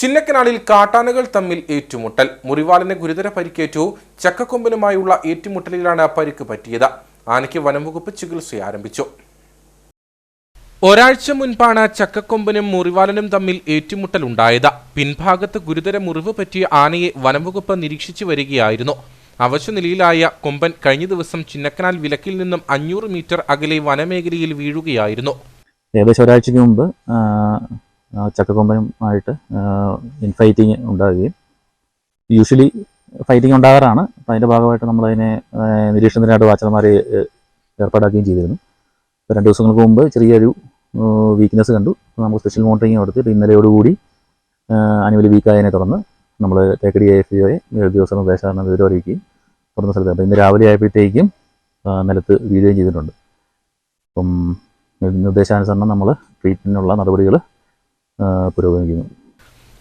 ചിന്നക്കനാലിൽ കാട്ടാനകൾ തമ്മിൽ ഏറ്റുമുട്ടൽ. മുറിവാളിന് ഗുരുതര പരിക്കേറ്റു. ചക്കക്കൊമ്പനുമായുള്ള ഏറ്റുമുട്ടലിലാണ് പരിക്ക് പറ്റിയത്. ആനയ്ക്ക് വനംവകുപ്പ് ചികിത്സ ആരംഭിച്ചു. ഒരാഴ്ച മുൻപാണ് ചക്കക്കൊമ്പനും മുറിവാലനും തമ്മിൽ ഏറ്റുമുട്ടലുണ്ടായത് പിൻഭാഗത്ത് ഗുരുതര മുറിവ് പറ്റിയ ആനയെ വനംവകുപ്പ് നിരീക്ഷിച്ചു വരികയായിരുന്നു. അവശനിലയിലായ കൊമ്പൻ കഴിഞ്ഞ ദിവസം ചിന്നക്കനാൽ വിലക്കിൽ നിന്നും അഞ്ഞൂറ് മീറ്റർ അകലെ വനമേഖലയിൽ വീഴുകയായിരുന്നു. ഏകദേശം ഒരാഴ്ചയ്ക്ക് മുമ്പ് ചക്കക്കൊമ്പനുമായിട്ട് ഇൻഫൈറ്റിങ് ഉണ്ടാകുകയും യൂഷ്വലി ഫൈറ്റിംഗ് ഉണ്ടാകാറാണ്. അപ്പം അതിന്റെ ഭാഗമായിട്ട് നമ്മളതിനെ നിരീക്ഷണത്തിനായിട്ട് വാച്ചർമാരെ ഏർപ്പാടാക്കുകയും ചെയ്തിരുന്നു. അപ്പോൾ രണ്ട് ദിവസങ്ങൾക്ക് മുമ്പ് ചെറിയൊരു വീക്ക്നെസ് കണ്ടു. നമുക്ക് സ്പെഷ്യൽ മോണിറ്ററിങ് നടത്തി. ഇപ്പോൾ ഇന്നലെയോടുകൂടി അനുവലി വീക്കായതിനെ തുടർന്ന് നമ്മൾ തേക്കടി എഫ് എഫ് ഒയെ ദിവസം ദേശാടന വിവരം അറിയിക്കുകയും തുറന്ന സ്ഥലത്ത് അപ്പോൾ ഇന്ന് രാവിലെ ആയപ്പോഴത്തേക്കും നിലത്ത് വീഴുകയും ചെയ്തിട്ടുണ്ട്. അപ്പം നിർദ്ദേശാനുസരണം നമ്മൾ ട്രീറ്റ്മെന്റിനുള്ള നടപടികൾ പുരോഗമിക്കുന്നു.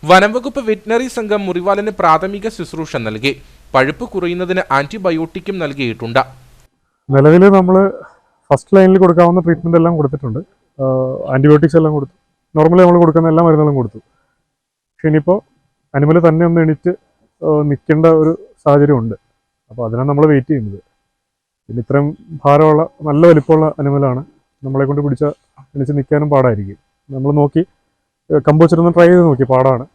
വനംവകുപ്പ് വെറ്റിനറി സംഘം മുറിവാലിന് പ്രാഥമിക ശുശ്രൂഷ നൽകി. പഴുപ്പ് കുറയുന്നതിന് ആന്റിബയോട്ടിക്കും നൽകിയിട്ടുണ്ട്. നിലവിൽ നമ്മൾ ഫസ്റ്റ് ലൈനിൽ കൊടുക്കാവുന്ന ട്രീറ്റ്മെന്റ് എല്ലാം കൊടുത്തിട്ടുണ്ട്. ആന്റിബയോട്ടിക്സ് എല്ലാം കൊടുത്തു. നോർമലി നമ്മൾ കൊടുക്കുന്ന എല്ലാ മരുന്നുകളും കൊടുത്തു. പക്ഷെ ഇനിയിപ്പോൾ അനിമൽ തന്നെ ഒന്ന് എണീറ്റ് നിൽക്കേണ്ട ഒരു സാഹചര്യം ഉണ്ട്. അപ്പോൾ അതിനാണ് നമ്മൾ വെയിറ്റ് ചെയ്യുന്നത്. പിന്നെ ഇത്രയും ഭാരമുള്ള നല്ല വലിപ്പമുള്ള അനിമലാണ് നമ്മളെ കൊണ്ട് പിടിച്ച എണീച്ച് നിൽക്കാനും പാടായിരിക്കും. നമ്മൾ നോക്കി കമ്പ് ഒന്ന് ട്രൈ ചെയ്ത് നോക്കി പാടാണ്.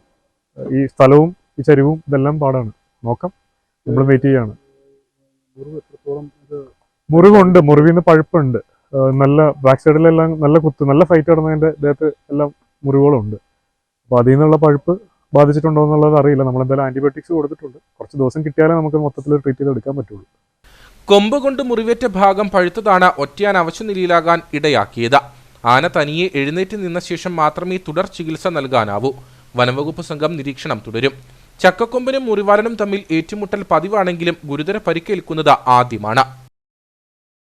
ഈ സ്ഥലവും ഈ ചരിവും ഇതെല്ലാം പാടാണ്. നോക്കാം. നമ്മൾ വെയിറ്റ് ചെയ്യാണ്. മുറിവുണ്ട്. മുറിവിൽ നിന്ന് പഴുപ്പുണ്ട്. നല്ല ബാക്ക് സൈഡിലെല്ലാം നല്ല കുത്ത് നല്ല ഫൈറ്റ് കിടന്നതിന്റെ ദേഹത്ത് എല്ലാം മുറിവുകളുണ്ട്. അപ്പോൾ അതിൽ നിന്നുള്ള പഴുപ്പ് ബാധിച്ചിട്ടുണ്ടോ എന്നുള്ളത് അറിയില്ല. നമ്മൾ എന്തായാലും ആന്റിബയോട്ടിക്സ് കൊടുത്തിട്ടുണ്ട്. കുറച്ച് ദിവസം കിട്ടിയാലേ നമുക്ക് മൊത്തത്തിൽ ട്രീറ്റ് ചെയ്ത് എടുക്കാൻ പറ്റുള്ളൂ. കൊമ്പ് കൊണ്ട് മുറിവേറ്റ ഭാഗം പഴുത്തതാണ് ഒറ്റയാൻ അവശനിലയിലാകാൻ ഇടയാക്കിയത്. ആന തനിയെ എഴുന്നേറ്റ് നിന്ന ശേഷം മാത്രമേ തുടർ ചികിത്സ നൽകാനാവൂ. വനംവകുപ്പ് സംഘം നിരീക്ഷണം തുടരും. ചക്കക്കൊമ്പനും മുറിവാലനും തമ്മിൽ ഏറ്റുമുട്ടൽ പതിവാണെങ്കിലും ഗുരുതര പരിക്കേൽക്കുന്നത് ആദ്യമാണ്.